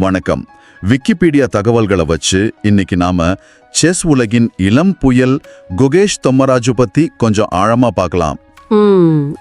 வணக்கம். விக்கிபீடியா தகவல்களை வச்சு இன்னைக்கு நாம செஸ் உலகின் இளம் புயல் குகேஷ் தொம்மராஜு பத்தி கொஞ்சம் ஆழமா பார்க்கலாம்.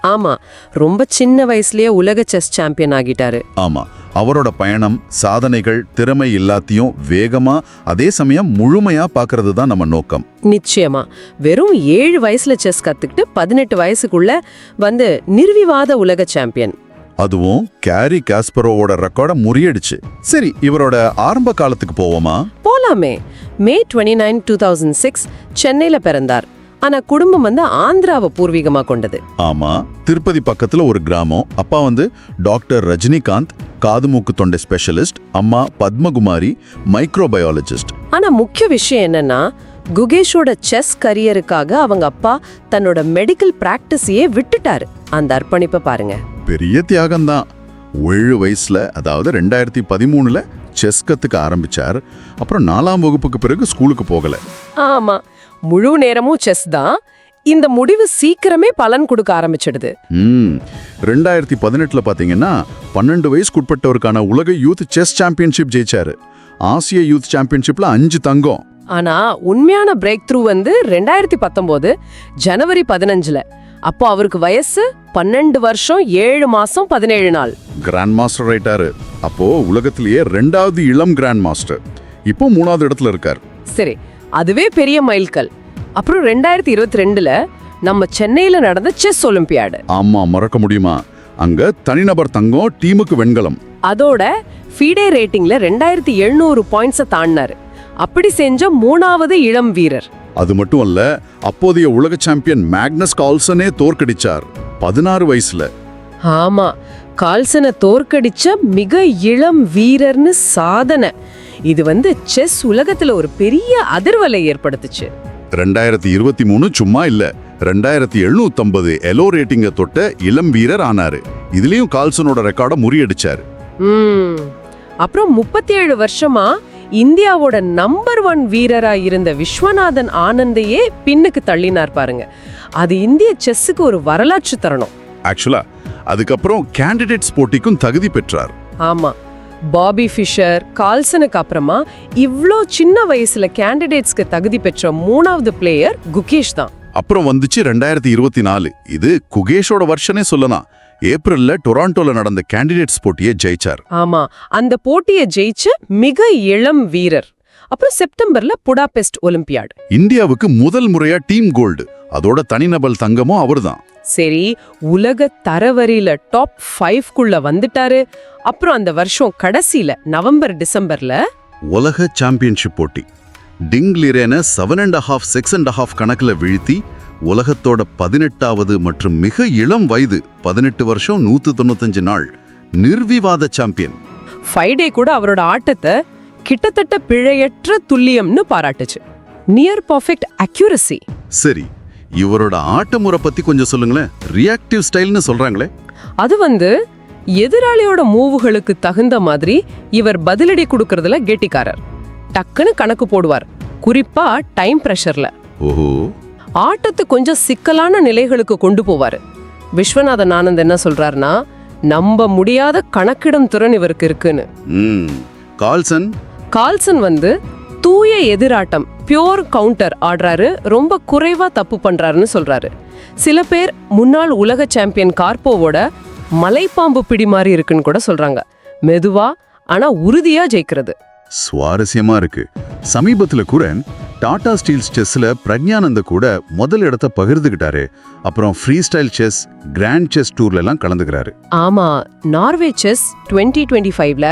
ஆமா. ரொம்ப சின்ன வயசுலயே உலக செஸ் சாம்பியன் ஆகிட்டாரு. ஆமா. அவரோட பயணம் சாதனைகள் திறமை எல்லாத்தையும் வேகமா அதே சமயம் முழுமையா பார்க்கிறது தான் நம்ம நோக்கம். நிச்சயமா. வெறும் ஏழு வயசுல செஸ் கத்துக்கிட்டு பதினெட்டு வயசுக்குள்ள வந்து நிர்விவாத உலக சாம்பியன். அதுவும் கேரி காஸ்பரோவோட ரெக்கார்டை முறியடிச்சு. சரி இவரோட ஆரம்ப காலத்துக்கு போவோமா? போலாமே. May twenty nine two thousand six சென்னையில பிறந்தார். ஆனா குடும்பம் வந்து ஆந்திராவை பூர்வீகமா கொண்டது. ஆமா திருப்பதி பக்கத்துல ஒரு கிராமம். அப்பா வந்து டாக்டர் ரஜினிகாந்த் காது மூக்கு தொண்டை ஸ்பெஷலிஸ்ட் அம்மா பத்மகுமாரி மைக்ரோபயாலஜிஸ்ட். ஆனா முக்கிய விஷயம் என்னன்னா குகேஷோட செஸ் கரியருக்காக அவங்க அப்பா தன்னோட மெடிக்கல் பிராக்டிஸையே விட்டுட்டாரு. அந்த அர்ப்பணிப்பை பாருங்க. பெரிய தியாகம்தான். ஏழு வயசுல அதாவது ரெண்டாயிரத்தி பதிமூணுல செஸ் கத்துக்க ஆரம்பிச்சார். அப்புறம் நாலாம் வகுப்புக்கு பிறகு ஸ்கூலுக்கு போகல. ஆமா. முழு நேரமும் செஸ் தான். இந்த முடிவு சீக்கிரமே பலன் கொடுக்க ஆரம்பிச்சிடுது. ம். ரெண்டாயிரத்தி பதினெட்டுல பாத்தீங்கன்னா பன்னெண்டு வயசுக்குட்பட்டவருக்கான உலக யூத் செஸ் சாம்பியன்ஷிப் ஜெயிச்சாரு. ஆசிய யூத் சாம்பியன்ஷிப்ல அஞ்சு தங்கம். ஆனா உண்மையான பிரேக் த்ரூ வந்து ரெண்டாயிரத்தி பத்தொன்பது ஜனவரி பதினஞ்சுல. அப்போ அவருக்கு வயசு பன்னெண்டு வருஷம் ஏழு மாசம் பதினேழு நாள். கிராண்ட் மாஸ்டர் ஆயிட்டாரு. அப்போ உலகத்திலேயே ரெண்டாவது இளம் கிராண்ட் மாஸ்டர் இப்போ மூணாவது இடத்துல இருக்கார். சரி அதுவே பெரிய மைல்கல். அப்புறம் ரெண்டாயிரத்தி இருபத்தி ரெண்டுல நம்ம சென்னையில நடந்த செஸ் ஒலிம்பியாடு. ஆமா மறக்க முடியுமா? அங்க தனிநபர் தங்கம் டீமுக்கு வெண்கலம். அதோட ஃபீடே ரேட்டிங்ல ரெண்டாயிரத்தி எழுநூறு பாயிண்ட்ஸை தாண்டினாரு. அப்படி செஞ்ச மூணாவது இளம் வீரர். அது மட்டும் அல்ல அப்போதைய உலக சாம்பியன் மேக்னஸ் கால்சனே தோற்கடிச்சார் பதினாறு வயசுல. ஆமா கால்சனை தோற்கடிச்ச மிக இளம் வீரர்னு சாதனை. இது வந்து செஸ் உலகத்துல ஒரு பெரிய அதிர்வலை ஏற்படுத்துச்சு. ரெண்டாயிரத்தி இருபத்தி மூணு சும்மா இல்ல ரெண்டாயிரத்தி எழுநூத்தம்பது எலோ ரேட்டிங்க தொட்ட இளம் வீரர் ஆனாரு. இதுலயும் கால்சனோட ரெக்கார்டை முறியடிச்சாரு. அப்புறம் முப்பத்தி ஏழு வருஷமா இந்தியாவோட நம்பர் ஒன் வீரரா இருந்த விஸ்வநாதன் ஆனந்தையே பின்னுக்கு தள்ளினார் பாருங்க. அது இந்திய செஸ்ஸுக்கு ஒரு வரலாற்று தருணம். ஆக்சுவலா அதுக்கப்புறம் கேண்டிடேட்ஸ் போட்டிக்கும் தகுதி பெற்றார். ஆமா. பாபி ஃபிஷர் கால்சனுக்கு அப்புறமா இவ்ளோ சின்ன வயசுல கேண்டிடேட்ஸ்க்கு தகுதி பெற்ற மூணாவது பிளேயர் குகேஷ் தான். அப்புறம் வந்துச்சு ரெண்டாயிரத்தி இருபத்தி நாலு. இது குகேஷோட வருஷனே சொல்லலாம். ஏப்ரல்ல டொராண்டோல நடந்த கேண்டிடேட்ஸ் போட்டியை ஜெயிச்சார். ஆமா அந்த போட்டியை ஜெயிச்ச மிக இளம் வீரர். அப்புறம் செப்டம்பர்ல புடாபெஸ்ட் ஒலிம்பியாட். இந்தியாவுக்கு முதல் முறையா டீம் கோல்டு. அதோட தனிநபல் தங்கமும் அவர்தான். சரி உலக தரவரியில டாப் ஃபைவ்க்குள்ள வந்துட்டாரு. அப்புறம் அந்த வருஷம் கடைசியில நவம்பர் டிசம்பர்ல? உலக சாம்பியன்ஷிப் போட்டி. Ding லிரேன seven and half six and half கணக்குல வீழ்த்தி உலகத்தோட பதினெட்டாவது மற்றும் மிக இளம் வயது பதினெட்டு வருஷம் நூத்து தொண்ணூத்தஞ்சு நாள் நிர்விவாத சாம்பியன். ஃபைடே கூட அவரோட ஆட்டத்தை கிட்டத்தட்ட பிழையற்ற துல்லியம்னு பாராட்டுச்சு. நியர் பர்ஃபெக்ட் அக்யூரசி சரி இவரோட ஆட்ட முறை பத்தி கொஞ்சம் சொல்லுங்களேன். ரியாக்டிவ் ஸ்டைல்னு சொல்றாங்களே. அது வந்து எதிராளியோட மூவுகளுக்கு தகுந்த மாதிரி இவர் பதிலடி கொடுக்கறதுல கெட்டிக்காரர். டக்குன்னு கணக்கு போடுவார். குறிப்பா டைம் பிரஷர்ல ஓஹோ. ஆட்டத்தை கொஞ்சம் சிக்கலான நிலைகளுக்கு கொண்டு போவாரு. விஸ்வநாதன் ஆனந்த் என்ன சொல்றாருன்னா நம்ப முடியாத கணக்கிடும் திறன் இவருக்கு இருக்குன்னு. கால்சன்? கால்சன் வந்து தூய எதிராட்டம் பியோர் கவுண்டர் ஆடுறாரு ரொம்ப குறைவா தப்பு பண்றாருன்னு சொல்றாரு. சில பேர் முன்னாள் உலக சாம்பியன் கார்போவோட மலைப்பாம்பு பிடி மாதிரி இருக்குன்னு கூட சொல்றாங்க. மெதுவா ஆனா உறுதியா ஜெயிக்கிறது. சுவாரஸ்யமா இருக்கு. சமீபத்துல கூட டாடா ஸ்டீல்ஸ் செஸ்ல பிரக்ஞானந்த கூட முதல் இடத்த பகிர்ந்துகிட்டாரு. அப்புறம் free style chess grand chess டூர்ல எல்லாம் கலந்துக்கிறாரு. ஆமா நார்வே செஸ் டுவெண்ட்டி டுவெண்ட்டி ஃபைவ்ல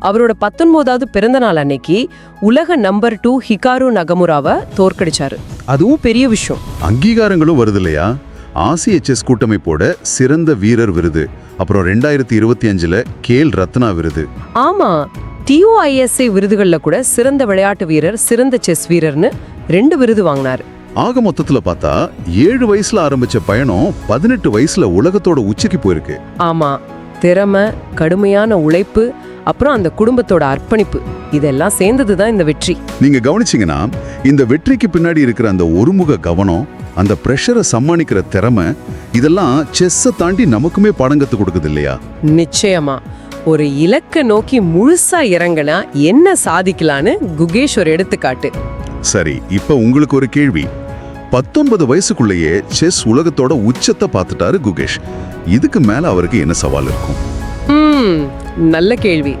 அவரோட பத்தொன்பதாவது பிறந்த நாள் அன்னைக்கு உலக நம்பர் டூ ஹிகாரு நகமுராவை தோற்கடிச்சாரு. அதுவும் பெரிய விஷயம். அங்கீகாரங்களும் வருது இல்லையா ஆசிய செஸ் கூட்டமைப்போட சிறந்த வீரர் விருது. அப்புறம் ரெண்டாயிரத்தி இருபத்தி அஞ்சுல கேல் ரத்னா விருது. ஆமா டிஓஐஎஸ்ஏ விருதுகள்ல கூட சிறந்த விளையாட்டு வீரர் சிறந்த செஸ் வீரர்னு ரெண்டு விருது வாங்கினாரு. ஆக மொத்தத்துல பார்த்தா ஏழு வயசுல ஆரம்பிச்ச பயணம் பதினெட்டு வயசுல உலகத்தோட உச்சிக்கு போயிருக்கு. ஆமா திறமை கடுமையான உழைப்பு அப்புறம் அந்த குடும்பத்தோட அர்ப்பணிப்பு இதெல்லாம் சேர்ந்தது தான் இந்த வெற்றி. நீங்க கவனிச்சீங்கன்னா இந்த வெற்றிக்கு பின்னாடி இருக்கிற அந்த ஒருமுக கவனம் அந்த ப்ரெஷரை சமாளிக்கிற திறமை இதெல்லாம் செஸ்ஸை தாண்டி நமக்குமே பாடம் கத்து கொடுக்குது இல்லையா? நிச்சயமா. ஒரு இலக்க நோக்கி முழுசா இறங்கினா என்ன சாதிக்கலான்னு குகேஷ் ஒரு எடுத்துக்காட்டு. சரி இப்ப உங்களுக்கு ஒரு கேள்வி. பத்தொன்பது வயசுக்குள்ளேயே செஸ் உலகத்தோட உச்சத்தை பார்த்துட்டாரு குகேஷ். இதுக்கு மேல அவருக்கு என்ன சவால் இருக்கும்? நல்ல கேள்வி.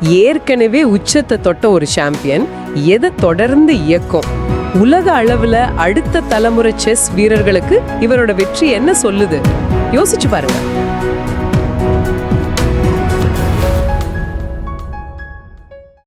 ஏற்கனவே உச்சத்தை தொட்ட ஒரு சாம்பியன் எதை தொடர்ந்து இயக்கும்? உலக அளவுல அடுத்த தலைமுறை செஸ் வீரர்களுக்கு இவரோட வெற்றி என்ன சொல்லுது? யோசிச்சு பாருங்க.